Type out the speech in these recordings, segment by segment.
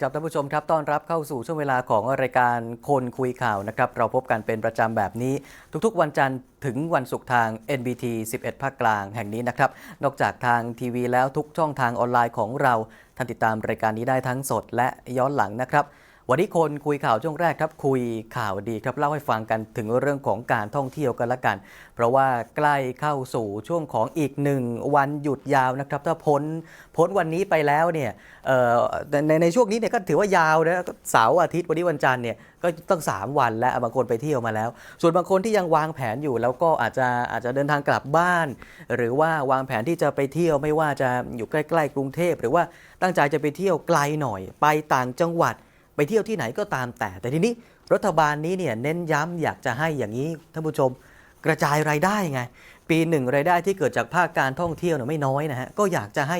ครับท่านผู้ชมครับต้อนรับเข้าสู่ช่วงเวลาของรายการคนคุยข่าวนะครับ เราพบกันเป็นประจำแบบนี้ ทุกๆ วันจันทร์ถึงวันศุกร์ทาง NBT 11 ภาคกลางแห่งนี้นะครับ นอกจากทางทีวีแล้วทุกช่องทางออนไลน์ของเราท่านติดตามรายการนี้ได้ทั้งสดและย้อนหลังนะครับ วันนี้คนคุยข่าวช่วงแรกครับคุยข่าวดีครับเล่าให้ฟังกันถึงเรื่องของการท่องเที่ยวกันละกัน เพราะว่าใกล้เข้าสู่ช่วงของอีกหนึ่งวันหยุดยาวนะครับ ถ้าพ้นพ้นวันนี้ไปแล้วเนี่ยในในช่วงนี้เนี่ยก็ถือว่ายาวนะเสาร์อาทิตย์วันนี้วันจันทร์เนี่ยก็ต้อง 3 วันแล้วบางคนไปเที่ยวมาแล้ว ส่วนบางคนที่ยังวางแผนอยู่ แล้วก็อาจจะอาจจะเดินทางกลับบ้าน หรือว่าวางแผนที่จะไปเที่ยวไม่ว่าจะอยู่ใกล้ ๆ กรุงเทพ หรือว่าตั้งใจจะไปเที่ยวไกลหน่อยไปต่างจังหวัด ไปเที่ยวที่ไหนก็ตามแต่ แต่ทีนี้รัฐบาลนี้เนี่ยเน้นย้ำอยากจะให้อย่างนี้ท่านผู้ชมกระจายรายได้ไง ปีหนึ่งรายได้ที่เกิดจากภาคการท่องเที่ยวเนี่ยไม่น้อยนะฮะก็อยากจะให้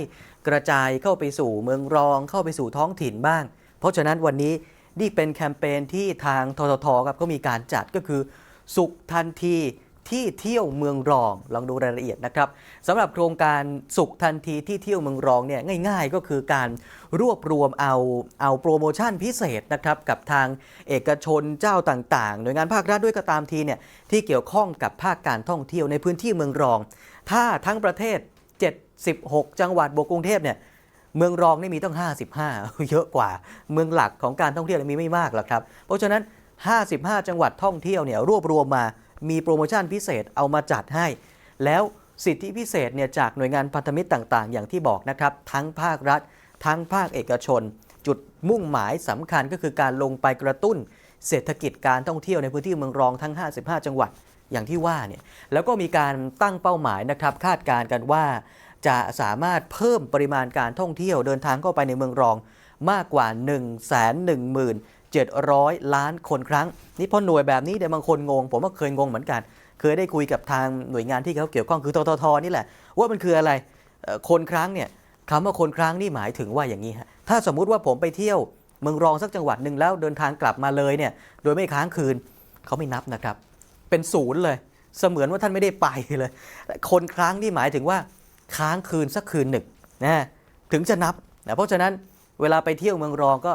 กระจายเข้าไปสู่เมืองรอง เข้าไปสู่ท้องถิ่นบ้าง เพราะฉะนั้นวันนี้นี่เป็นแคมเปญที่ทางทททครับก็มีการจัดก็คือ สุขทันที ที่เที่ยวเมืองรอง ลองดูรายละเอียดนะครับสำหรับโครงการสุขทันทีที่เที่ยวเมืองรองเนี่ยง่าย ๆ ก็คือการรวบรวมเอาเอาโปรโมชั่นพิเศษนะครับกับทางเอกชนเจ้าต่างๆ หน่วยงานภาครัฐด้วยก็ตามทีเนี่ยที่เกี่ยวข้องกับภาคการท่องเที่ยวในพื้นที่เมืองรอง ถ้าทั้งประเทศ 76 จังหวัดบวกกรุงเทพเนี่ยเมืองรองนี่มีต้อง55 เยอะกว่า เมืองหลักของการท่องเที่ยวมีไม่มากหรอกครับ เพราะฉะนั้น 55 จังหวัดท่องเที่ยวเนี่ยรวบรวมมา มีโปรโมชั่นพิเศษเอามาจัดให้ แล้วสิทธิพิเศษเนี่ยจากหน่วยงานพันธมิตรต่าง ๆ อย่างที่บอกนะครับ ทั้งภาครัฐ ทั้งภาคเอกชน จุดมุ่งหมายสำคัญก็คือการลงไปกระตุ้น เศรษฐกิจการท่องเที่ยวในพื้นที่เมืองรองทั้ง 55 จังหวัดอย่างที่ว่าเนี่ยแล้วก็มีการตั้งเป้าหมายนะครับคาดการณ์กันว่า จะสามารถเพิ่มปริมาณการท่องเที่ยวเดินทางเข้าไปในเมืองรองมากกว่า 1 1 0 0 0 700 ล้านคนครั้ง นี่พอหน่วยแบบนี้เดี๋ยวบางคนงง ผมก็เคยงงเหมือนกัน เคยได้คุยกับทางหน่วยงานที่เขาเกี่ยวข้องคือทททนี่แหละ ว่ามันคืออะไรคนครั้งเนี่ยคำว่าคนครั้งนี่หมายถึงว่าอย่างนี้ฮะถ้าสมมุติว่าผมไปเที่ยวเมืองรองสักจังหวัดหนึ่งแล้วเดินทางกลับมาเลยเนี่ยโดยไม่ค้างคืนเขาไม่นับนะครับ เป็นศูนย์เลย เสมือนว่าท่านไม่ได้ไปเลย คนครั้งนี่หมายถึงว่าค้างคืนสักคืนหนึ่งนะถึงจะนับนะเพราะฉะนั้นเวลาไปเที่ยวเมืองรองก็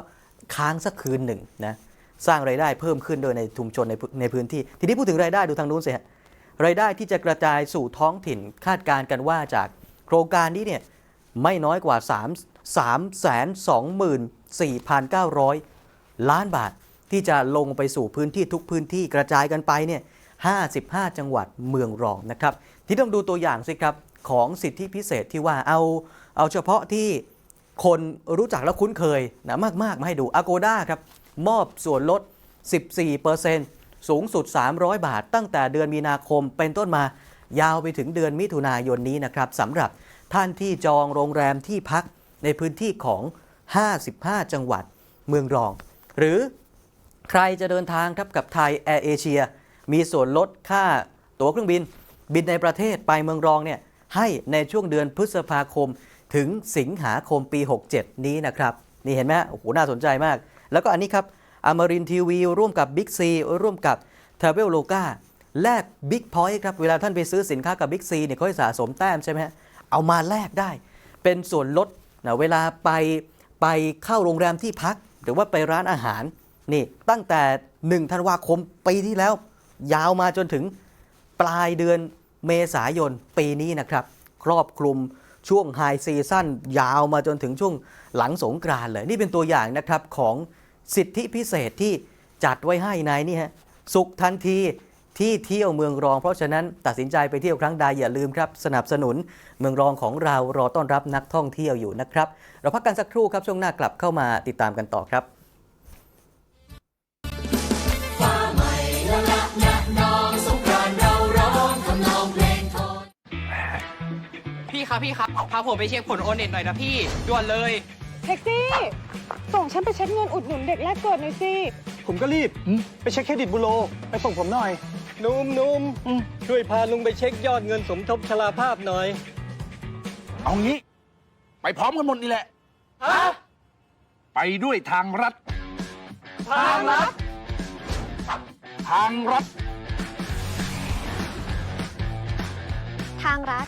ค้างสักคืนหนึ่งนะสร้างไรายได้เพิ่มขึ้นโดยในชุมชนในพื้นในพื้นที่ ทีนี้พูดถึงรายได้ดูทางนู้นสิฮะรายได้ที่จะกระจายสู่ท้องถิ่นคาดการณ์กันว่าจากโครงการนี้เนี่ยไม่น้อยกว่า 3 3 2 4 9 0 0 ล้านบาท ที่จะลงไปสู่พื้นที่ทุกพื้นที่กระจายกันไปเนี่ย55 จังหวัดเมืองรองนะครับ ที่ต้องดูตัวอย่างสิครับ ของสิทธิพิเศษที่ว่าเอาเอาเฉพาะที่ คนรู้จักและคุ้นเคยนะมากๆ มาให้ดู Agoda ครับ มอบส่วนลด 14%สูงสุด 300 บาท ตั้งแต่เดือนมีนาคมเป็นต้นมายาวไปถึงเดือนมิถุนายนนี้นะครับสำหรับท่านที่จองโรงแรมที่พักในพื้นที่ของ 55 จังหวัดเมืองรอง หรือใครจะเดินทางครับกับไทยแอร์เอเชียมีส่วนลดค่าตั๋วเครื่องบิน บินในประเทศไปเมืองรองเนี่ยให้ในช่วงเดือนพฤษภาคม ถึงสิงหาคมปี 67 นี้นะครับ นี่เห็นไหมโอ้โหน่าสนใจมาก แล้วก็อันนี้ครับอมรินทีวีร่วมกับ Big C ร่วมกับ t r a v e l o g a แลก Big Point ครับ เวลาท่านไปซื้อสินค้ากับ Big C เนี่ยเขาให้สะสมแต้มใช่ไหมฮะเอามาแลกได้ เป็นส่วนลดนะเวลาไปไปเข้าโรงแรมที่พัก หรือว่าไปร้านอาหารนี่ตั้งแต่1ธันวาคมปีที่แล้ว ยาวมาจนถึงปลายเดือนเมษายนปีนี้นะครับ ครอบคลุม ช่วงไฮซีซั่นยาวมาจนถึงช่วงหลังสงกรานเลย นี่เป็นตัวอย่างนะครับของสิทธิพิเศษที่จัดไว้ให้ในนี่ฮะสุขทันทีที่เที่ยวเมืองรอง เพราะฉะนั้นตัดสินใจไปเที่ยวครั้งใดอย่าลืมครับ สนับสนุนเมืองรองของเรารอต้อนรับนักท่องเที่ยวอยู่นะครับ เราพักกันสักครู่ครับช่วงหน้ากลับเข้ามาติดตามกันต่อครับ ครับพี่ครับพาผมไปเช็คผลโอนเน็ตหน่อยนะพี่ด่วนเลย แท็กซี่ ส่งฉันไปเช็คเงินอุดหนุนเด็กแรกเกิดหน่อยสิ ผมก็รีบ ไปเช็คเครดิตบูโร ไปส่งผมหน่อย นุ่มนุ่มช่วยพาลุงไปเช็คยอดเงินสมทบชราภาพหน่อย เอางี้ ไปพร้อมกันหมดนี่แหละไปด้วยทางรัฐ ทางลัดทางรัฐ ทางรัฐ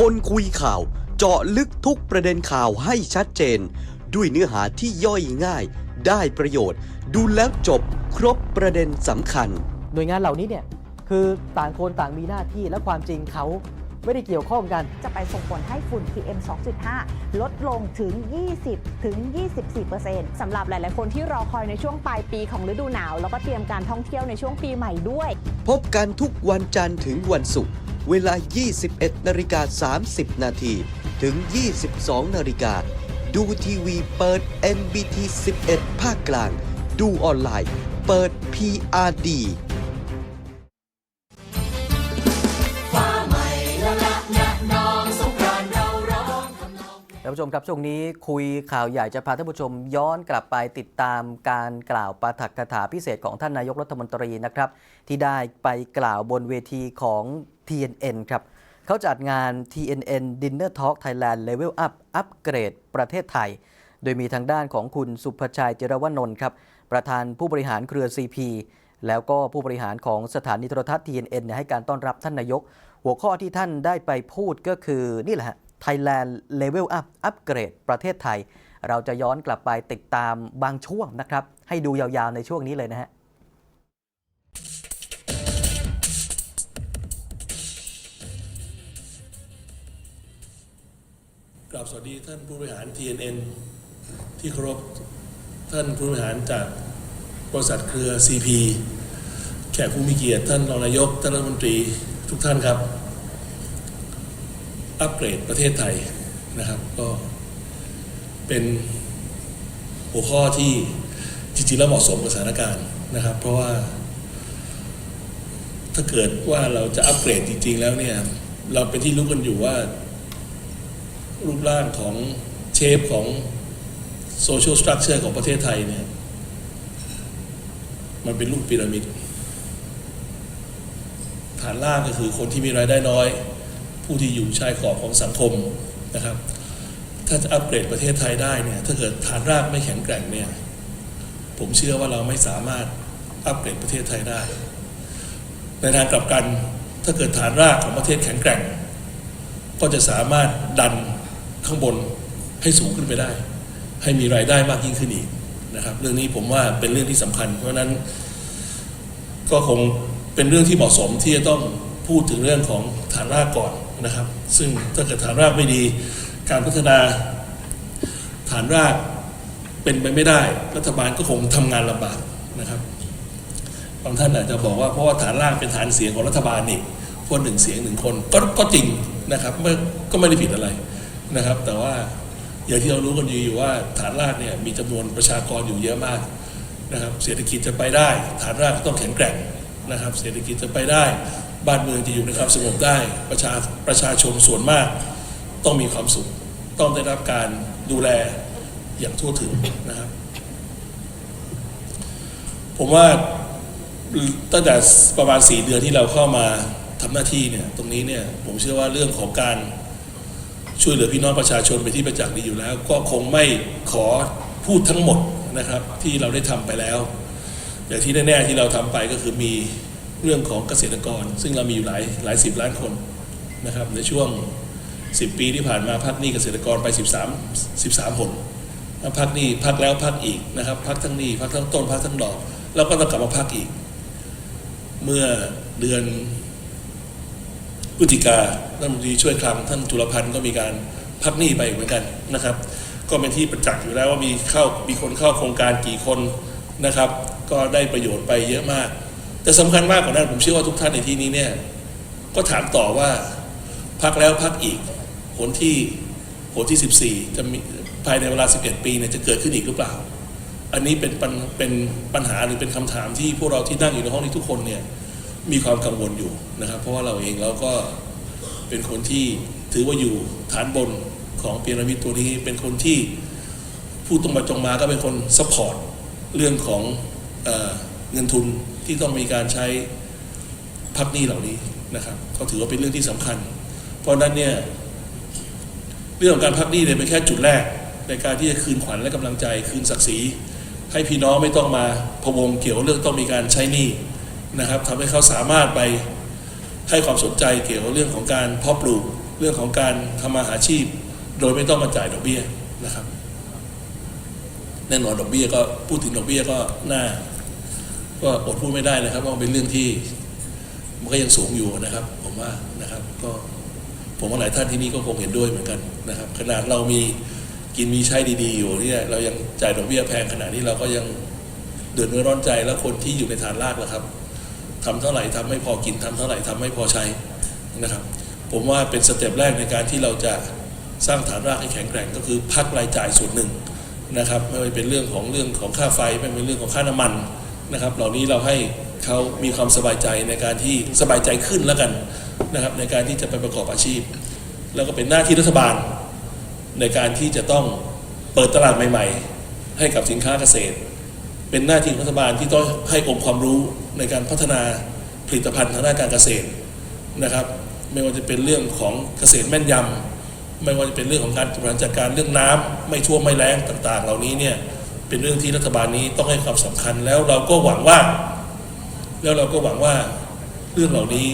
คนคุยข่าว เจาะลึกทุกประเด็นข่าวให้ชัดเจน ด้วยเนื้อหาที่ย่อยง่าย ได้ประโยชน์ ดูแล้วจบครบประเด็นสำคัญ หน่วยงานเหล่านี้เนี่ยคือต่างคนต่างมีหน้าที่และความจริงเขาไม่ได้เกี่ยวข้องกัน จะไปส่งผลให้ฝุ่น PM 2.5 ลดลงถึง 20 ถึง 24%สำหรับหลาย ๆ คนที่รอคอยในช่วงปลายปีของฤดูหนาว แล้วก็เตรียมการท่องเที่ยวในช่วงปีใหม่ด้วย พบกันทุกวันจันทร์ถึงวันศุกร์ เวลา 21 นาฬิกา 30 นาทีถึง 22 นาฬิกา ดูทีวีเปิด NBT 11 ภาคกลาง ดูออนไลน์ เปิด PRD ผู้ชมครับช่วงนี้คุยข่าวใหญ่จะพาท่านผู้ชมย้อนกลับไปติดตามการกล่าวปาฐกถาพิเศษของท่านนายกรัฐมนตรีนะครับ ที่ได้ไปกล่าวบนเวทีของ TNN ครับเขาจัดงาน TNN Dinner Talk Thailand Level Up อัปเกรดประเทศไทย โดยมีทางด้านของคุณสุภชัยเจรวนนท์ครับ ประธานผู้บริหารเครือ CP แล้วก็ผู้บริหารของสถานีโทรทัศน์ TNN ให้การต้อนรับท่านนายก หัวข้อที่ท่านได้ไปพูดก็คือนี่แหละ Thailand Level Up อัปเกรดประเทศไทย เราจะย้อนกลับไปติดตามบางช่วงนะครับ ให้ดูยาวๆในช่วงนี้เลยนะฮะกราบสวัสดีท่านผู้บริหาร TNN ที่เคารพท่านผู้บริหารจากบริษัทเครือ CP แขกผู้มีเกียรติท่านรองนายก ท่านรัฐมนตรีทุกท่านครับ อัปเกรดประเทศไทยนะครับ ก็เป็นหัวข้อที่จริงๆแล้วเหมาะสมกับสถานการณ์นะครับ เพราะว่า ถ้าเกิดว่าเราจะอัปเกรดจริง ๆ แล้วเนี่ย เราเป็นที่รู้กันอยู่ว่า รูปร่างของเชฟของโซเชียลสตรัคเจอร์ของประเทศไทยเนี่ย มันเป็นรูปพีระมิด ฐานล่างก็คือคนที่มีรายได้น้อย ผู้ที่อยู่ชายขอบของสังคมนะครับ ถ้าจะอัปเกรดประเทศไทยได้เนี่ยถ้าเกิดฐานรากไม่แข็งแกร่งเนี่ยผมเชื่อว่าเราไม่สามารถอัปเกรดประเทศไทยได้ ในทางกลับกันถ้าเกิดฐานรากของประเทศแข็งแกร่ง ก็จะสามารถดันข้างบนให้สูงขึ้นไปได้ ให้มีรายได้มากยิ่งขึ้นอีกนะครับเรื่องนี้ผมว่าเป็นเรื่องที่สำคัญ เพราะฉะนั้นก็คงเป็นเรื่องที่เหมาะสมที่จะต้องพูดถึงเรื่องของฐานรากก่อน นะครับ ซึ่งถ้าเกิดฐานรากไม่ดี การพัฒนาฐานรากเป็นไปไม่ได้ รัฐบาลก็คงทำงานลำบากนะครับบางท่านอาจจะบอกว่าเพราะว่าฐานรากเป็นฐานเสียงของรัฐบาลนี่พวกหนึ่งเสียงหนึ่งคนก็ก็จริงนะครับก็ไม่ได้ผิดอะไรนะครับ แต่ว่าอย่างที่เรารู้กันอยู่อยู่ว่าฐานรากเนี่ยมีจำนวนประชากรอยู่เยอะมากนะครับ เศรษฐกิจจะไปได้ ฐานรากต้องแข็งแกร่งนะครับ เศรษฐกิจจะไปได้ บ้านเมืองจะอยู่ในความสงบได้ประชาประชาชนส่วนมาก ต้องมีความสุข ต้องได้รับการดูแลอย่างทั่วถึงนะครับ ผมว่าตั้งแต่ประมาณ4เดือนที่เราเข้ามาทำหน้าที่เนี่ยตรงนี้เนี่ยผมเชื่อว่าเรื่องของการช่วยเหลือพี่น้องประชาชนไปที่ประจักษ์ดีอยู่แล้ว ก็คงไม่ขอพูดทั้งหมดนะครับ ที่เราได้ทำไปแล้วอย่างที่แน่ๆที่เราทำไปก็คือมี เรื่องของเกษตรกร ซึ่งเรามีอยู่หลายหลายสิบล้านคนนะครับในช่วง 10 ปีที่ผ่านมาพักหนี้เกษตรกรไป 13 13หนพักหนี้พักแล้วพักอีกนะครับพักทั้งหนี้พักทั้งต้นพักทั้งดอก แล้วก็ต้องกลับมาพักอีก เมื่อเดือนพฤศจิกาท่านรัฐมนตรีช่วยคลังท่านจุลพันธ์ก็มีการพักหนี้ไปเหมือนกันนะครับ ก็เป็นที่ประจักษ์อยู่แล้วว่ามีเข้ามีคนเข้าโครงการกี่คนนะครับ ก็ได้ประโยชน์ไปเยอะมาก แต่สำคัญมากกว่านั้นผมเชื่อว่าทุกท่านในที่นี้เนี่ย ก็ถามต่อว่าพักแล้วพักอีกผลที่ผลที่ 14 จะมีภายในเวลา 11 ปีเนี่ยจะเกิดขึ้นอีกหรือเปล่า อันนี้เป็นปัญเป็นปัญหาหรือเป็นคำถามที่พวกเราที่นั่งอยู่ในห้องนี้ทุกคนเนี่ยมีความกังวลอยู่นะครับ เพราะว่าเราเองเราก็เป็นคนที่ถือว่าอยู่ฐานบนของพีระมิดตัวนี้เป็นคนที่พูดตรงมาตรงมาก็เป็นคนสปอร์ตเรื่องของเอเงินทุน ที่ต้องมีการใช้พักหนี้เหล่านี้นะครับก็ถือว่าเป็นเรื่องที่สำคัญ เพราะนั้นเนี่ยเรื่องของการพักหนี้เนี่ยเป็นแค่จุดแรกในการที่จะคืนขวัญและกำลังใจคืนศักดิ์ศรีให้พี่น้องไม่ต้องมาพะวงเกี่ยวเรื่องต้องมีการใช้หนี้นะครับทำให้เขาสามารถไปให้ความสนใจเกี่ยวกับเรื่องของการเพาะปลูกเรื่องของการทำมาหาชีพ โดยไม่ต้องมาจ่ายดอกเบี้ยนะครับแน่นอนดอกเบี้ยก็พูดถึงดอกเบี้ยก็น่า ก็อดพูดไม่ได้นะครับว่ามันเป็นเรื่องที่มันก็ยังสูงอยู่นะครับ ผมว่านะครับก็ผมว่าหลายท่านที่นี่ก็คงเห็นด้วยเหมือนกันนะครับ ขนาดเรามีกินมีใช้ดีๆอยู่เนี่ยเรายังจ่ายดอกเบี้ยแพงขนาดนี้เราก็ยังเดือดเนื้อร้อนใจแล้วคนที่อยู่ในฐานรากล่ะครับทำเท่าไหร่ทำไม่พอกินทำเท่าไหร่ทำไม่พอใช้นะครับ ผมว่าเป็นสเต็ปแรกในการที่เราจะสร้างฐานรากให้แข็งแกร่งก็คือพักรายจ่ายส่วนหนึ่งนะครับ ไม่ว่าเป็นเรื่องของเรื่องของค่าไฟไม่ว่าเป็นเรื่องของค่าน้ำมัน นะครับ เหล่านี้เราให้เขามีความสบายใจในการที่สบายใจขึ้นแล้วกันนะครับ ในการที่จะไปประกอบอาชีพ แล้วก็เป็นหน้าที่รัฐบาล ในการที่จะต้องเปิดตลาดใหม่ ๆ ให้กับสินค้าเกษตร เป็นหน้าที่รัฐบาลที่ต้องให้องค์ความรู้ในการพัฒนาผลิตภัณฑ์ทางด้านการเกษตรนะครับ ไม่ว่าจะเป็นเรื่องของเกษตรแม่นยำไม่ว่าจะเป็นเรื่องของการบริหารจัดการเรื่องน้ำไม่ท่วมไม่แล้งต่าง ๆ เหล่านี้เนี่ย เป็นเรื่องที่รัฐบาลนี้ต้องให้ความสำคัญ แล้วเราก็หวังว่า แล้วเราก็หวังว่าเรื่องเหล่านี้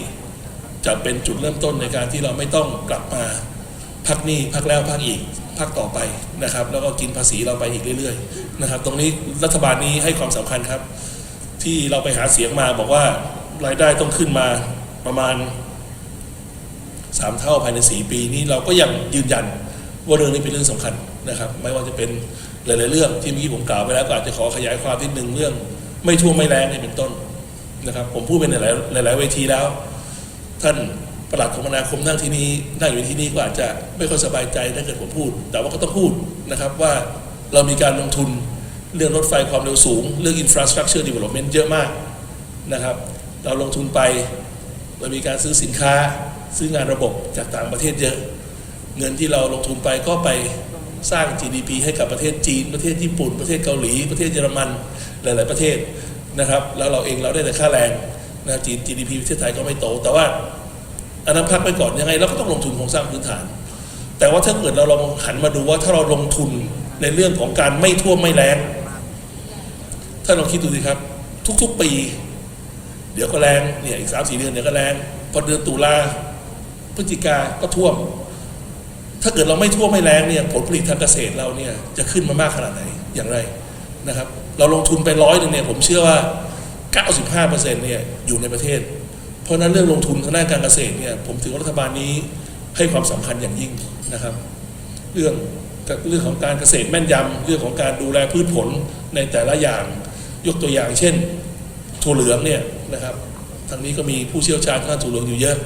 จะเป็นจุดเริ่มต้นในการที่เราไม่ต้องกลับมาพักหนี้พักแล้วพักอีกพักต่อไปนะครับ แล้วก็กินภาษีเราไปอีกเรื่อยๆนะครับ ตรงนี้รัฐบาลนี้ให้ความสำคัญครับ ที่เราไปหาเสียงมาบอกว่ารายได้ต้องขึ้นมาประมาณสามเท่าภายในสีปีนี้เราก็ยังยืนยันว่าเรื่องนี้เป็นเรื่องสำคัญนะครับ ไม่ว่าจะเป็น หลายๆเรื่องที่เมื่อกี้ผมกล่าวไปแล้วก็อาจจะขอขยายความนิดนึงเรื่อง ไม่ท่วมไม่แรงนี่เป็นต้นนะครับ ผมพูดไปในหลายหลายๆเวทีแล้ว ท่านประหลัดคมนาคมนั่งที่นี้นั่งอยู่ที่นี่ก็อาจจะไม่ค่อยสบายใจถ้าเกิดผมพูด แต่ว่าก็ต้องพูดนะครับว่าเรามีการลงทุนเรื่องรถไฟความเร็วสูง เรื่อง infrastructure development เยอะมากนะครับ เราลงทุนไปเรามีการซื้อสินค้า ซื้องานระบบจากต่างประเทศเยอะ เงินที่เราลงทุนไปก็ไป สร้าง GDP ให้กับประเทศจีน ประเทศญี่ปุ่น ประเทศเกาหลี ประเทศเยอรมัน หลาย ๆ ประเทศนะครับ แล้วเราเองเราได้แต่ค่าแรงนะจีน GDP ประเทศไทยก็ไม่โต แต่ว่าอันนั้นพักไปก่อนยังไงเราก็ต้องลงทุนโครงสร้างพื้นฐาน แต่ว่าถ้าเกิดเราลองหันมาดูว่าถ้าเราลงทุนในเรื่องของการไม่ท่วมไม่แล้งถ้าลองคิดดูสิครับ ทุก ๆ ปี เดี๋ยวก็แรงเนี่ยอีกสามสี่เดือนเดี๋ยวก็แรงพอเดือนตุลาพฤศจิกาก็ท่วม ถ้าเกิดเราไม่ท่วไม่แรงเนี่ยผลผลิตทางเกษตรเราเนี่ยจะขึ้นมามากขนาดไหนอย่างไรนะครับ เราลงทุนไปร้อยหนึ่งเนี่ยผมเชื่อว่า 95%เนี่ยอยู่ในประเทศ เพราะนั้นเรื่องลงทุนทางด้านการเกษตรเนี่ยผมถือว่ารัฐบาลนี้ให้ความสำคัญอย่างยิ่งนะครับ เรื่องเรื่องของการเกษตรแม่นยำเรื่องของการดูแลพืชผลในแต่ละอย่างยกตัวอย่างเช่นถั่วเหลืองเนี่ยนะครับทางนี้ก็มีผู้เชี่ยวชาญด้านถั่วเหลืองอยู่เยอะ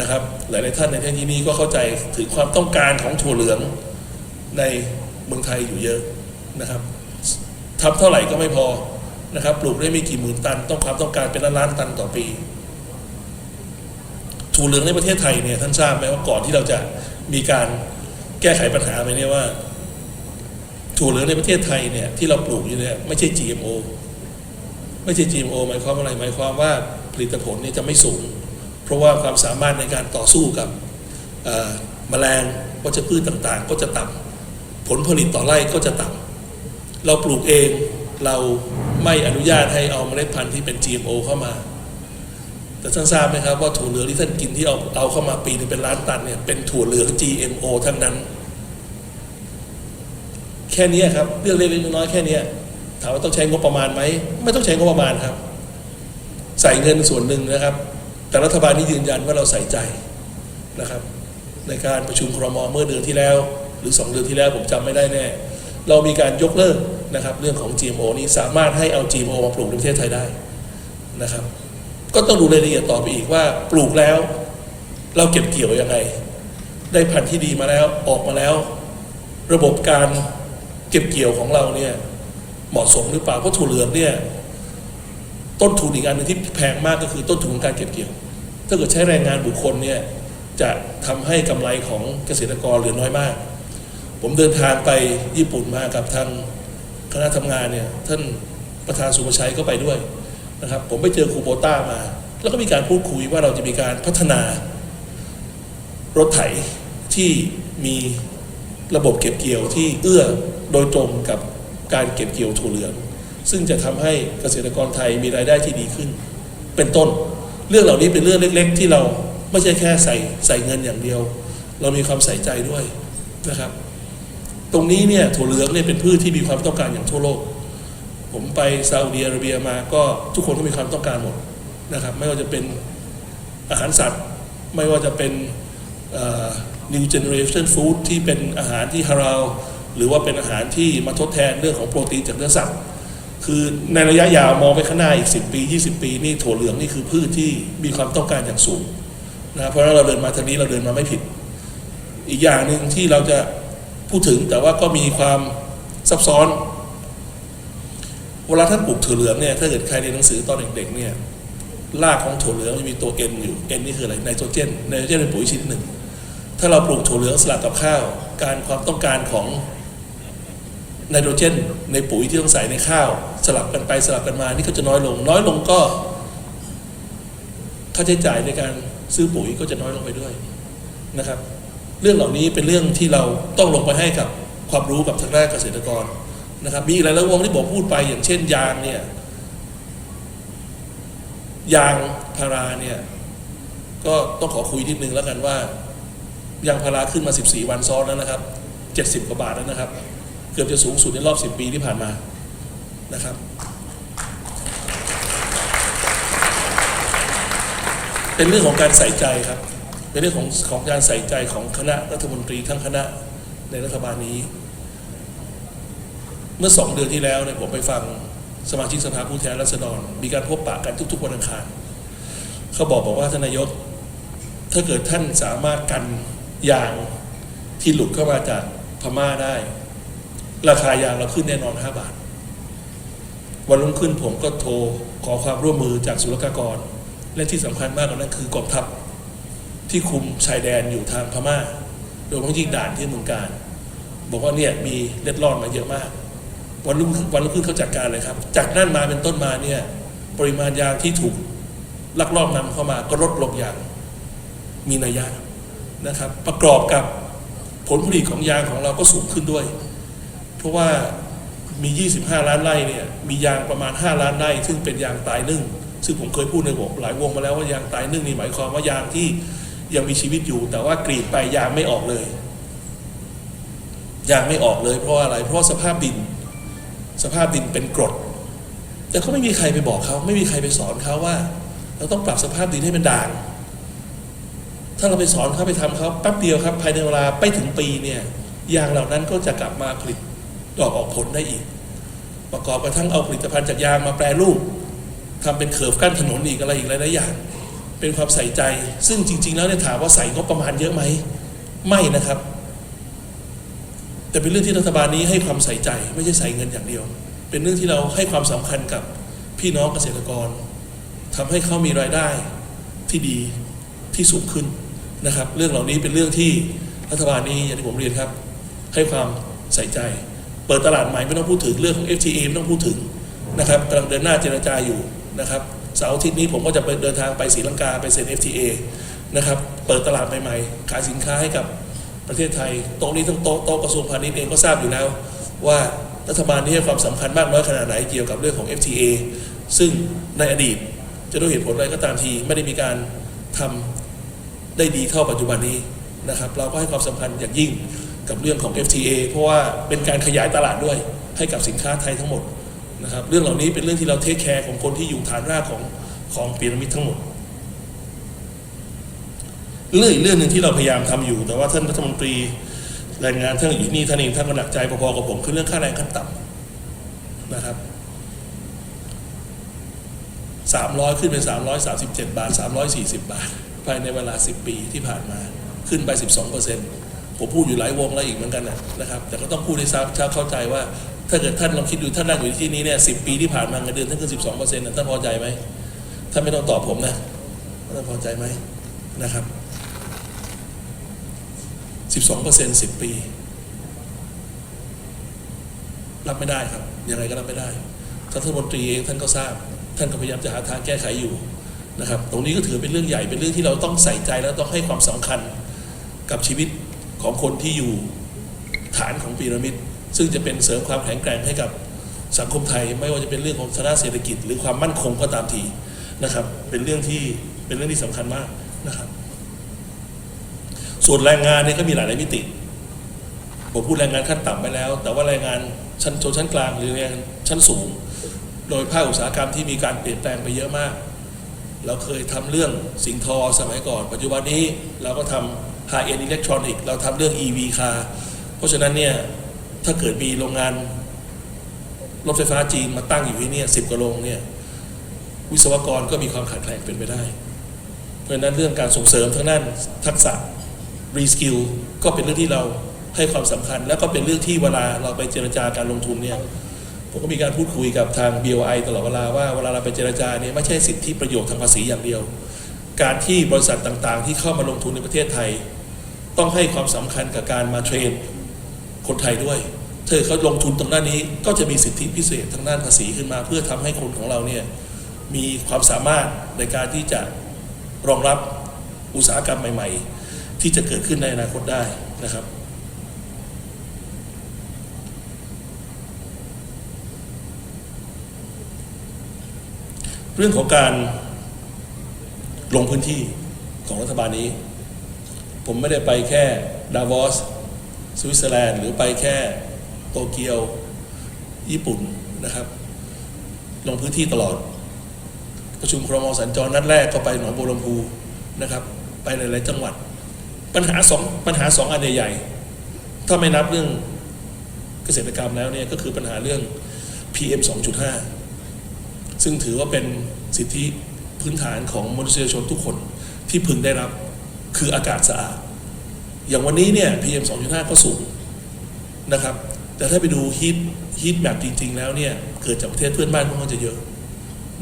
นะครับ หลาย ๆ ท่านในที่นี้ก็เข้าใจถึงความต้องการของถั่วเหลืองในเมืองไทยอยู่เยอะนะครับทำเท่าไหร่ก็ไม่พอนะครับปลูกได้ไม่กี่หมื่นตัน ต้องความต้องการเป็นล้านล้านตันต่อปีถั่วเหลืองในประเทศไทยเนี่ยท่านทราบไหมว่าก่อนที่เราจะมีการแก้ไขปัญหาไปเนี่ยว่าถั่วเหลืองในประเทศไทยเนี่ยที่เราปลูกอยู่เนี่ยไม่ใช่ GMO ไม่ใช่ GMO หมายความอะไรหมายความว่าผลิตผลเนี่ยจะไม่สูง เพราะว่าความสามารถในการต่อสู้กับเอ่อแมลงวัชพืชต่างๆ ก็จะต่ำผลผลิตต่อไร่ก็จะต่ำเราปลูกเองเราไม่อนุญาตให้เอาเมล็ดพันธุ์ที่เป็น GMO เข้ามา แต่ท่านทราบไหมครับว่าถั่วเหลืองที่ท่านกินที่เอาเอาเข้ามาปีหนึงเป็นล้านตันเนี่ยเป็นถั่วเหลือง GMO ทั้งนั้น แค่นี้ครับเรื่องเล็กๆน้อยๆแค่นี้ถามว่าต้องใช้งบประมาณไหมไม่ต้องใช้งบประมาณครับ ใส่เงินส่วนหนึ่งนะครับ แต่รัฐบาลนี้ยืนยันว่าเราใส่ใจนะครับ ในการประชุมครมเมื่อเดือนที่แล้ว หรือ 2 เดือนที่แล้วผมจำไม่ได้แน่ เรามีการยกเลิกนะครับเรื่องของ GMO นี้สามารถให้เอา GMO มาปลูกในประเทศไทยได้นะครับ ก็ต้องดูรายละเอียดต่อไปอีกว่าปลูกแล้ว เราเก็บเกี่ยวยังไง ได้พันธุ์ที่ดีมาแล้วออกมาแล้ว ระบบการเก็บเกี่ยวของเราเนี่ยเหมาะสมหรือเปล่าเพราะถั่วเหลืองเนี่ยต้นทุนอีกอันหนึงที่แพงมากก็คือต้นทุนของการเก็บเกี่ยว ถ้าเกิดใช้แรงงานบุคคลเนี่ยจะทำให้กำไรของเกษตรกรเหลือน้อยมาก ผมเดินทางไปญี่ปุ่นมากับทางคณะทำงานเนี่ยท่านประธานสุภชัยก็ไปด้วยนะครับ ผมไปเจอคูโบต้ามา แล้วก็มีการพูดคุยว่าเราจะมีการพัฒนารถไถที่มีระบบเก็บเกี่ยวที่เอื้อโดยตรงกับการเก็บเกี่ยวถั่วเหลือง ซึ่งจะทำให้เกษตรกรไทยมีรายได้ที่ดีขึ้น เป็นต้น เรื่องเหล่านี้เป็นเรื่องเล็ก ๆ ที่เราไม่ใช่แค่ใส่ใส่เงินอย่างเดียว เรามีความใส่ใจด้วยนะครับ ตรงนี้เนี่ยถั่วเหลืองเนี่ยเป็นพืชที่มีความต้องการอย่างทั่วโลก ผมไปซาอุดิอาระเบียมาก็ทุกคนก็มีความต้องการหมดนะครับ ไม่ว่าจะเป็นอาหารสัตว์ ไม่ว่าจะเป็น new generation food ที่เป็นอาหารที่ฮาราวหรือว่าเป็นอาหารที่มาทดแทนเรื่องของโปรตีนจากเนื้อสัตว์ คือในระยะยาวมองไปข้างหน้าอีก 10 ปี 20 ปีนี่ถั่วเหลืองนี่คือพืชที่มีความต้องการอย่างสูงนะเพราะเราเดินมาทางนี้เราเดินมาไม่ผิด อีกอย่างหนึ่งที่เราจะพูดถึงแต่ว่าก็มีความซับซ้อน เวลาท่านปลูกถั่วเหลืองเนี่ยถ้าเกิดใครเรียนหนังสือตอนเด็กๆเนี่ยรากของถั่วเหลืองมันมีตัว N อยู่ N นี่คืออะไรไนโตรเจนไนโตรเจนเป็นปุ๋ยชนิดหนึ่ง ถ้าเราปลูกถั่วเหลืองสลับกับข้าว การความต้องการของ ไนโตรเจนในปุ๋ยที่ต้องใส่ในข้าว สลับกันไปสลับกันมา นี่ก็จะน้อยลง น้อยลงก็ค่าใช้จ่ายในการซื้อปุ๋ยก็จะน้อยลงไปด้วยนะครับ เรื่องเหล่านี้เป็นเรื่องที่เราต้องลงไปให้กับความรู้กับทางด้านเกษตรกรนะครับ มีอีกหลายเรื่องที่ผมพูดไป อย่างเช่น ยางเนี่ยยางพาราเนี่ยก็ต้องขอคุยนิดนึงแล้วกันว่า ยางพาราขึ้นมา 14 วันซ้อนแล้วนะครับ 70 กว่าบาทแล้วนะครับ เกือบจะสูงสุดในรอบ 10 ปีที่ผ่านมานะครับ เป็นเรื่องของการใส่ใจครับ เป็นเรื่องของของการใส่ใจของคณะรัฐมนตรีทั้งคณะในรัฐบาลนี้ เมื่อสองเดือนที่แล้วเนี่ยผมไปฟังสมาชิกสภาผู้แทนราษฎร มีการพบปะกันทุกๆวันอังคารเขาบอกบอกว่าท่านนายก ถ้าเกิดท่านสามารถกันยางที่หลุดเข้ามาจากพม่าได้ ราคายางเราขึ้นแน่นอน 5 บาท วันรุ่งขึ้นผมก็โทรขอความร่วมมือจากศุลกากร และที่สำคัญมากกว่านั้นคือกองทัพที่คุมชายแดนอยู่ทางพม่า โดยเฉพาะยิ่งด่านที่เมืองการ บอกว่าเนี่ยมีเล็ดลอดมาเยอะมาก วันรุ่งวันรุ่งขึ้นเขาจัดการเลยครับ จากนั้นมาเป็นต้นมาเนี่ยปริมาณยางที่ถูกลักลอบนำเข้ามาก็ลดลงอย่างมีนัยยะนะครับ ประกอบกับผลผลิตของยางของเราก็สูงขึ้นด้วย ราะว่ามี 25 ล้านไร่เนี่ยมียางประมาณ 5 ล้านไร่ ซึ่งเป็นยางตายนึ่ง ซึ่งผมเคยพูดในวงหลายวงมาแล้วว่ายางตายนึ่งนี่หมายความว่ายางที่ยังมีชีวิตอยู่ แต่ว่ากรีดไปยางไม่ออกเลย ยางไม่ออกเลยเพราะอะไร เพราะสภาพดิน สภาพดินเป็นกรด แต่ก็ไม่มีใครไปบอกเขา ไม่มีใครไปสอนเขาว่า เราต้องปรับสภาพดินให้เป็นด่าง ถ้าเราไปสอนเขาไปทำเขาแป๊บเดียวครับ ภายในเวลาไม่ถึงปีเนี่ยยางเหล่านั้นก็จะกลับมาผลิต ดอกออกผลได้อีก ประกอบกับทั้งเอาผลิตภัณฑ์จากยางมาแปรรูปทำเป็นเขิร์ฟกั้นถนนอีกอะไรอีกหลายๆอย่าง เป็นความใส่ใจ ซึ่งจริง ๆ แล้วเนี่ยถามว่าใส่งบประมาณเยอะไหม ไม่นะครับ แต่เป็นเรื่องที่รัฐบาลนี้ให้ความใส่ใจ ไม่ใช่ใส่เงินอย่างเดียว เป็นเรื่องที่เราให้ความสำคัญกับพี่น้องเกษตรกรทำให้เขามีรายได้ที่ดีที่สูงขึ้นนะครับ เรื่องเหล่านี้เป็นเรื่องที่รัฐบาลนี้อย่างที่ผมเรียนครับ ให้ความใส่ใจ เปิดตลาดใหม่ไม่ต้องพูดถึงเรื่องของ FTA ไม่ต้องพูดถึงนะครับกำลังเดินหน้าเจรจาอยู่นะครับเสาร์อาทิตย์นี้ผมก็จะไปเดินทางไปศรีลังกาไปเซ็น FTA นะครับเปิดตลาดใหม่ๆ ขายสินค้าให้กับประเทศไทยโต๊ะนี้ทั้งโต๊ะโต๊ะกระทรวงพาณิชย์เองก็ทราบอยู่แล้ว ว่ารัฐบาลนี้ให้ความสำคัญมากน้อยขนาดไหนเกี่ยวกับเรื่องของ FTA ซึ่งในอดีตจะด้วยเหตุผลอะไรก็ตามทีไม่ได้มีการทำได้ดีเท่าปัจจุบันนี้นะครับ เราก็ให้ความสำคัญอย่างยิ่ง กับเรื่องของ FTA เพราะว่าเป็นการขยายตลาดด้วยให้กับสินค้าไทยทั้งหมดนะครับเรื่องเหล่านี้เป็นเรื่องที่เราเทคแคร์ของคนที่อยู่ฐานรากของของพีระมิดทั้งหมดเรื่องอีกเรื่องหนึ่งที่เราพยายามทำอยู่ แต่ว่าท่านรัฐมนตรีแรงงานท่านอยู่นี่ท่านเองท่านก็หนักใจพอๆกับผมคือเรื่องค่าแรงขั้นต่ำนะครับสามร้อยขึ้นเป็นสามร้อยสามสิบเจ็ดบาทสามร้อยสี่สิบบาท ภายในเวลาสิบปีที่ผ่านมาขึ้นไปสิบสองเปอร์เซ็นต์ ผมพูดอยู่หลายวงแล้วอีกเหมือนกันนะนะครับ แต่ก็ต้องพูดให้ทราบเข้าใจว่า ถ้าเกิดท่านลองคิดดูท่านนั่งอยู่ที่นี้เนี่ยสิบปีที่ผ่านมาเงินเดือนท่านขึ้นสิบสองเปอร์เซ็นต์ท่านพอใจไหมท่านไม่ต้องตอบผมนะท่านพอใจไหมนะครับ12เปอร์เซ็นต์10ปี รับไม่ได้ครับยังไงก็รับไม่ได้ท่านรัฐมนตรีเองท่านก็ทราบ ท่านก็พยายามจะหาทางแก้ไขอยู่นะครับ ตรงนี้ก็ถือเป็นเรื่องใหญ่เป็นเรื่องที่เราต้องใส่ใจแล้วต้องให้ความสำคัญกับชีวิต ของคนที่อยู่ฐานของพีระมิด ซึ่งจะเป็นเสริมความแข็งแกร่งให้กับสังคมไทย ไม่ว่าจะเป็นเรื่องของทางด้านเศรษฐกิจ หรือความมั่นคงก็ตามทีนะครับ เป็นเรื่องที่เป็นเรื่องที่สำคัญมากนะครับ ส่วนแรงงานเนี่ยก็มีหลายมิติผมพูดแรงงานขั้นต่ำไปแล้ว แต่ว่าแรงงานชั้นชนชั้นกลางหรือแรงงานชั้นสูง โดยภาคอุตสาหกรรมที่มีการเปลี่ยนแปลงไปเยอะมาก เราเคยทำเรื่องสิงทอสมัยก่อน ปัจจุบันนี้เราก็ทำ high end electronic เราทำเรื่อง EV car เพราะฉะนั้นเนี่ยถ้าเกิดมีโรงงานรถไฟฟ้าจีนมาตั้งอยู่ที่นี่สิบกว่าโรงเนี่ยวิศวกรก็มีความขาดแคลนเป็นไปได้ เพราะฉะนั้นเรื่องการส่งเสริมทางด้านทักษะรีสกิลก็เป็นเรื่องที่เราให้ความสำคัญ แล้วก็เป็นเรื่องที่เวลาเราไปเจรจาการลงทุนเนี่ยผมก็มีการพูดคุยกับทาง BOI ตลอดเวลาว่าเวลาเราไปเจรจาเนี่ยไม่ใช่สิทธิประโยชน์ทางภาษีอย่างเดียว การที่บริษัทต่างๆ ที่เข้ามาลงทุนในประเทศไทย ต้องให้ความสำคัญกับการมาเทรนคนไทยด้วย เธอเขาลงทุนตรงด้านนี้ก็จะมีสิทธิพิเศษทางด้านภาษีขึ้นมา เพื่อทำให้คนของเราเนี่ยมีความสามารถในการที่จะรองรับอุตสาหกรรมใหม่ ๆ ที่จะเกิดขึ้นในอนาคตได้นะครับเรื่องของการลงพื้นที่ของรัฐบาลนี้ ผมไม่ได้ไปแค่ดาวอสสวิตเซอร์แลนด์หรือไปแค่โตเกียว ญี่ปุ่นนะครับ ลงพื้นที่ตลอด ประชุมครมสัญจรนัดแรกก็ไปหนองบัวลำพูนะครับ ไปหลายๆจังหวัด ปัญหาสองปัญหาสองอันใหญ่ๆถ้าไม่นับเรื่องเกษตรกรรมแล้วเนี่ยก็คือปัญหาเรื่อง PM 2.5 ซึ่งถือว่าเป็นสิทธิพื้นฐานของมนุษยชนทุกคนที่พึงได้รับ คืออากาศสะอาด อย่างวันนี้เนี่ย PM 2.5 ก็สูงนะครับ แต่ถ้าไปดูฮีทฮีทแบบจริง ๆ แล้วเนี่ย เกิดจากประเทศเพื่อนบ้านค่อนข้างจะเยอะ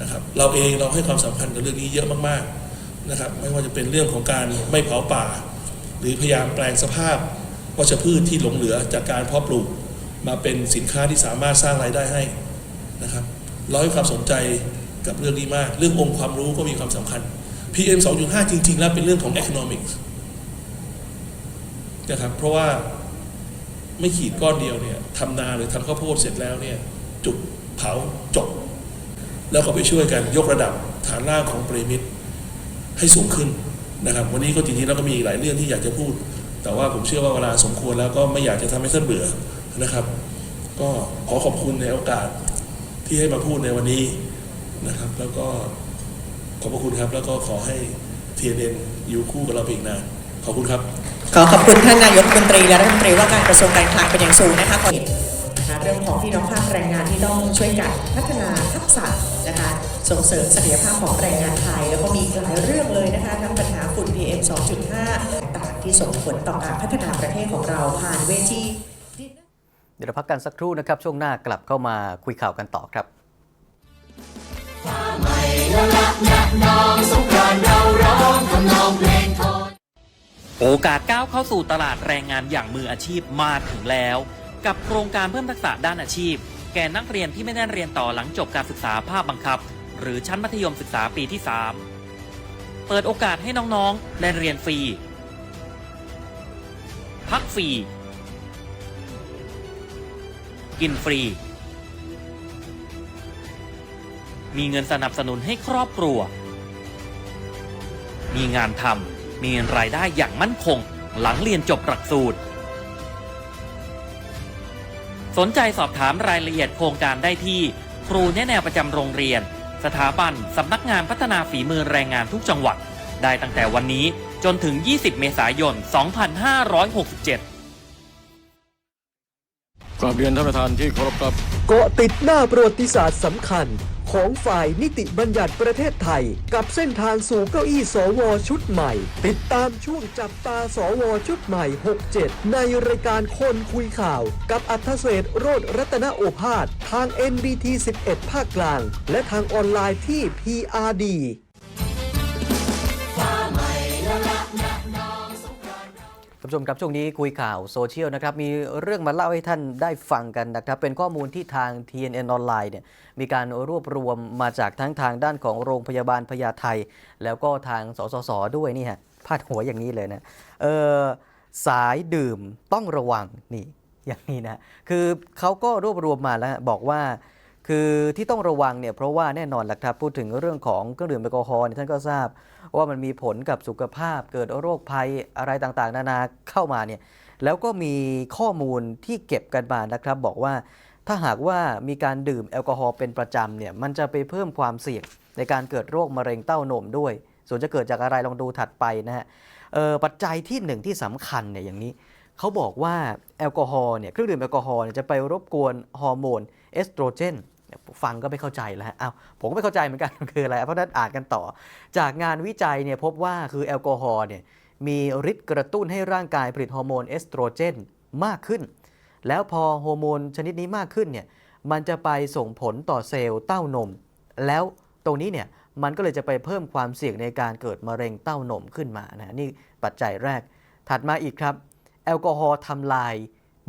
นะครับ เราเองเราให้ความสำคัญกับเรื่องนี้เยอะมากๆนะครับ ไม่ว่าจะเป็นเรื่องของการไม่เผาป่า หรือพยายามแปลงสภาพวัชพืชที่หลงเหลือจากการเพาะปลูกมาเป็นสินค้าที่สามารถสร้างรายได้ให้นะครับ เราให้ความสนใจกับเรื่องนี้มาก เรื่ององค์ความรู้ก็มีความสำคัญ PM 2.5 จริง ๆ แล้วเป็นเรื่องของ economics นะครับเพราะว่าไม่ขีดก้อนเดียวเนี่ยทำนาหรือทำข้าวโพดเสร็จแล้วเนี่ยจุดเผาจบ แล้วก็ไปช่วยกันยกระดับฐานล่างของปริมิตให้สูงขึ้นนะครับ วันนี้ก็จริงๆแล้วก็มีหลายเรื่องที่อยากจะพูด แต่ว่าผมเชื่อว่าเวลาสมควรแล้วก็ไม่อยากจะทำให้ท่านเบื่อนะครับ ก็ขอขอบคุณในโอกาสที่ให้มาพูดในวันนี้นะครับ แล้วก็ ขอบพระคุณครับ แล้วก็ขอให้เทียนเนอยู่คู่กับเราไปอีกนาน ขอบคุณครับ ขอขอบคุณท่านนายกรัฐมนตรีและรัฐมนตรีว่าการกระทรวงการคลังเป็นอย่างสูงนะคะขอนะคะเรื่องของพี่น้องภาคแรงงานที่ต้องช่วยกันพัฒนาทักษะนะคะส่งเสริมศักยภาพของแรงงานไทย แล้วก็มีอีกหลายเรื่องเลยนะคะทั้งปัญหาฝุ่น PM 2.5 ต่างๆที่ส่งผลต่อการพัฒนาประเทศของเราผ่านเวทีเดี๋ยวเราพักกันสักครู่นะครับ ช่วงหน้ากลับเข้ามาคุยข่าวกันต่อครับ โอกาสก้าวเข้าสู่ตลาดแรงงานอย่างมืออาชีพมาถึงแล้ว กับโครงการเพิ่มทักษะด้านอาชีพ แก่นักเรียนที่ไม่ได้เรียนต่อหลังจบการศึกษาภาคบังคับ หรือชั้นมัธยมศึกษาปีที่ 3 เปิดโอกาสให้น้องๆได้เรียนฟรี พักฟรี กินฟรี มีเงินสนับสนุนให้ครอบครัว มีงานทำมีรายได้อย่างมั่นคง หลังเรียนจบหลักสูตร สนใจสอบถามรายละเอียดโครงการได้ที่ ครูแนะแนวประจำโรงเรียน สถาบันสำนักงานพัฒนาฝีมือแรงงานทุกจังหวัด ได้ตั้งแต่วันนี้จนถึง 20 เมษายน 2567กราบเรียนท่านประธานที่เคารพครับ เกาะติดหน้าประวัติศาสตร์สำคัญ ของฝ่ายนิติบัญญัติประเทศไทย กับเส้นทางสู่เก้าอี้สวชุดใหม่ ติดตามช่วงจับตาสวชุดใหม่ 67 ในรายการคนคุยข่าว กับอัธเศษโรดรัตนโอภาส ทาง NBT 11 ภาคกลาง และทางออนไลน์ที่ PRD ท่านผู้ชมครับช่วงนี้คุยข่าวโซเชียลนะครับมีเรื่องมาเล่าให้ท่านได้ฟังกันนะครับเป็นข้อมูลที่ทาง TNN ออนไลน์เนี่ยมีการรวบรวมมาจากทั้งทางด้านของโรงพยาบาลพญาไทแล้วก็ทางสสสด้วยนี่ฮะพาดหัวอย่างนี้เลยนะเออสายดื่มต้องระวังนี่อย่างนี้นะคือเขาก็รวบรวมมาแล้วบอกว่า คือที่ต้องระวังเนี่ยเพราะว่าแน่นอนแหละครับพูดถึงเรื่องของเครื่องดื่มแอลกอฮอล์ท่านก็ทราบ ว่ามันมีผลกับสุขภาพเกิดโรคภัยอะไรต่างๆ นานาเข้ามาเนี่ยแล้วก็มีข้อมูลที่เก็บกันมานะครับ บอกว่าถ้าหากว่ามีการดื่มแอลกอฮอล์เป็นประจำเนี่ยมันจะไปเพิ่มความเสี่ยงในการเกิดโรคมะเร็งเต้านมด้วย ส่วนจะเกิดจากอะไรลองดูถัดไปนะฮะปัจจัยที่หนึ่งที่สำคัญเนี่ยอย่างนี้เขาบอกว่าแอลกอฮอล์เนี่ยเครื่องดื่มแอลกอฮอล์จะไปรบกวนฮอร์โมนเอสโตรเจน ฟังก็ไม่เข้าใจแล้วฮะอ้าวผมก็ไม่เข้าใจเหมือนกันคืออะไร เพราะฉะนั้นอ่านกันต่อ จากงานวิจัยเนี่ยพบว่าคือแอลกอฮอล์เนี่ยมีฤทธิ์กระตุ้นให้ร่างกายผลิตฮอร์โมนเอสโตรเจนมากขึ้น แล้วพอฮอร์โมนชนิดนี้มากขึ้นเนี่ยมันจะไปส่งผลต่อเซลล์เต้านม แล้วตรงนี้เนี่ยมันก็เลยจะไปเพิ่มความเสี่ยงในการเกิดมะเร็งเต้านมขึ้นมานะนี่ปัจจัยแรก ถัดมาอีกครับ แอลกอฮอล์ทำลาย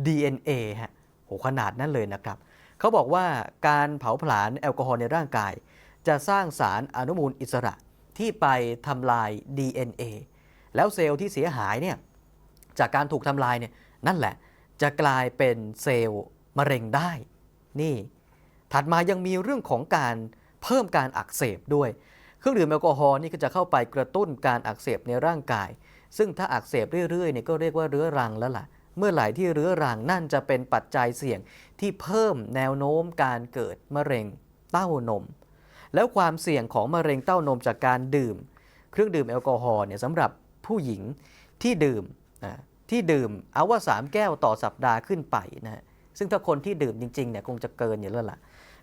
DNA ฮะโหขนาดนั้นเลยนะครับ เขาบอกว่าการเผาผลาญแอลกอฮอล์ในร่างกาย จะสร้างสารอนุมูลอิสระที่ไปทำลาย DNA แล้วเซลล์ที่เสียหายเนี่ยจากการถูกทำลายเนี่ยนั่นแหละจะกลายเป็นเซลล์มะเร็งได้ นี่ ถัดมายังมีเรื่องของการเพิ่มการอักเสบด้วย เครื่องดื่มแอลกอฮอล์นี่ก็จะเข้าไปกระตุ้นการอักเสบในร่างกาย ซึ่งถ้าอักเสบเรื่อยๆเนี่ยก็เรียกว่าเรื้อรังแล้วล่ะ เมื่อไหร่ที่เรื้อรังนั่นจะเป็นปัจจัยเสี่ยงที่เพิ่มแนวโน้มการเกิดมะเร็งเต้านม แล้วความเสี่ยงของมะเร็งเต้านมจากการดื่ม เครื่องดื่มแอลกอฮอล์เนี่ยสำหรับผู้หญิงที่ดื่มที่ดื่มเอาว่า 3 แก้วต่อสัปดาห์ขึ้นไปนะฮะซึ่งถ้าคนที่ดื่มจริงๆเนี่ยคงจะเกินอยู่แล้วล่ะ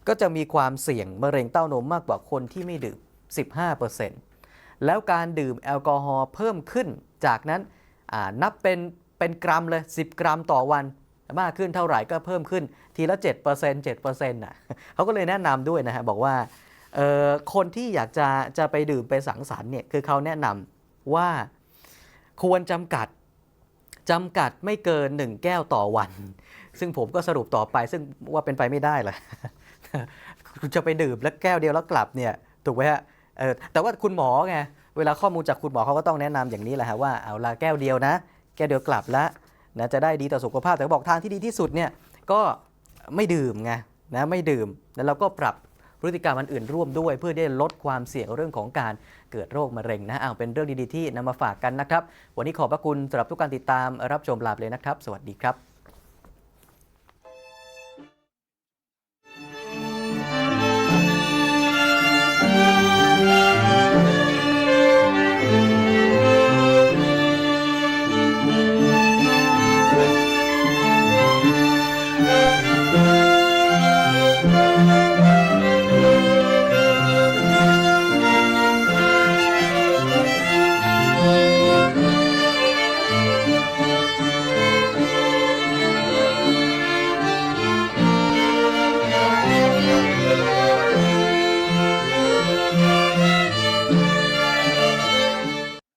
ก็จะมีความเสี่ยงมะเร็งเต้านมมากกว่าคนที่ไม่ดื่ม 15%แล้วการดื่มแอลกอฮอล์เพิ่มขึ้น จากนั้นนับเป็น เป็นกรัมเลย 10 กรัมต่อวันมากขึ้นเท่าไหร่ก็เพิ่มขึ้นทีละ 7% 7%น่ะเขาก็เลยแนะนำด้วยนะฮะบอกว่าคนที่อยากจะจะไปดื่มไปสังสรรค์เนี่ยคือเขาแนะนำว่าควรจำกัดจำกัดไม่เกิน 1 แก้วต่อวัน ซึ่งผมก็สรุปต่อไปซึ่งว่าเป็นไปไม่ได้แหละคุณจะไปดื่มแล้วแก้วเดียวแล้วกลับเนี่ยถูกไหมฮะแต่ว่าคุณหมอไงเวลาข้อมูลจากคุณหมอเขาก็ต้องแนะนำอย่างนี้แหละฮะว่าเอาละแก้วเดียวนะ ก้วเดียวกลับแล้วนะจะได้ดีต่อสุขภาพแต่บอกทางที่ดีที่สุดเนี่ยก็ไม่ดื่มไงนะไม่ดื่มแล้วเราก็ปรับพฤติกรรมอันอื่นร่วมด้วยเพื่อได้ลดความเสี่ยงเรื่องของการเกิดโรคมะเร็งนะอ้าวเป็นเรื่องดีๆที่นำมาฝากกันนะครับ วันนี้ขอบพระคุณสำหรับทุกการติดตามรับชมลาไปเลยนะครับ สวัสดีครับ